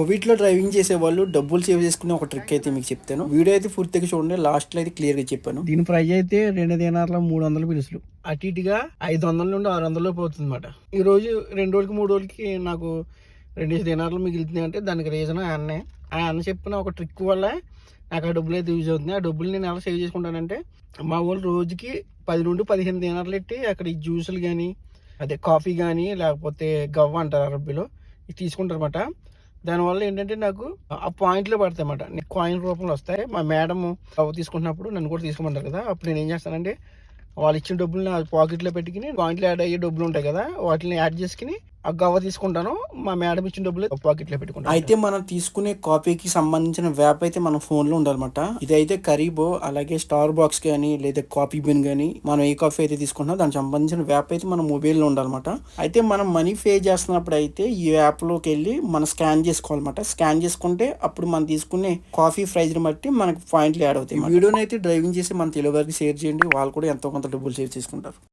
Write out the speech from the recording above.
కోవిడ్లో డ్రైవింగ్ చేసే వాళ్ళు డబ్బులు సేవ్ చేసుకునే ఒక ట్రిక్ అయితే మీకు చెప్తాను. వీడియో అయితే పూర్తిగా చూడండి లాస్ట్లో అయితే క్లియర్గా చెప్పాను. దీని ప్రైజ్ అయితే రెండు దినార్ల మూడు వందలు పిలుసులు. అటు ఇటుగా ఐదు వందల నుండి ఆరు వందలు పోతుంది అనమాట ఈ రోజు రెండు రోజులకి మూడు రోజులకి నాకు రెండు దినార్లు మిగులుతుంది అంటే దానికి రీజన్ ఆ అన్నే. ఆ అన్న చెప్పిన ఒక ట్రిక్ వల్ల నాకు ఆ డబ్బులు అయితే యూజ్ అవుతుంది. ఆ డబ్బులు నేను ఎలా సేవ్ చేసుకుంటానంటే మా వాళ్ళు రోజుకి పది నుండి పదిహేను దినార్లు పెట్టి అక్కడ ఈ జ్యూసులు కానీ అదే కాఫీ కానీ లేకపోతే గవ్వ అంటారు అరబ్బీలో ఇది తీసుకుంటారు అనమాట దానివల్ల ఏంటంటే నాకు ఆ పాయింట్లు పడతాయి అన్నమాట నీకు కాయిన్ రూపంలో వస్తాయి. మా మేడం తీసుకుంటున్నప్పుడు నన్ను కూడా తీసుకోమంటారు కదా. అప్పుడు నేను ఏం చేస్తానంటే వాళ్ళు ఇచ్చిన డబ్బులు నా పాకెట్లో పెట్టుకుని పాయింట్లు యాడ్ అయ్యే డబ్బులు ఉంటాయి కదా వాటిని యాడ్ చేసుకుని ఆ గవ్వ తీసుకుంటాను మా మేడం ఇచ్చిన డబ్బులు పాకెట్లో పెట్టుకుంటాను. అయితే మనం తీసుకునే కాఫీకి సంబంధించిన వ్యాప్ అయితే మన ఫోన్లో ఉండాలన్నమాట. ఇదైతే కరీబో అలాగే స్టార్ బాక్స్ కానీ లేదా కాఫీ బిన్ కానీ మనం ఏ కాఫీ అయితే తీసుకుంటున్నా దానికి సంబంధించిన వ్యాప్ అయితే మన మొబైల్లో ఉండాలన్నమాట. అయితే మనం మనీ పే చేస్తున్నప్పుడు అయితే ఈ యాప్లోకి వెళ్ళి మనం స్కాన్ చేసుకోవాలన్నమాట. స్కాన్ చేసుకుంటే అప్పుడు మనం తీసుకునే కాఫీ ప్రైజ్ బట్టి మనకి పాయింట్లు యాడ్ అవుతాయి వీడియోని అయితే డ్రైవింగ్ చేసి మన తెలుగు వారికి షేర్ చేయండి. వాళ్ళు కూడా ఎంతో కొంత డబ్బులు సేవ్ చేసుకుంటారు.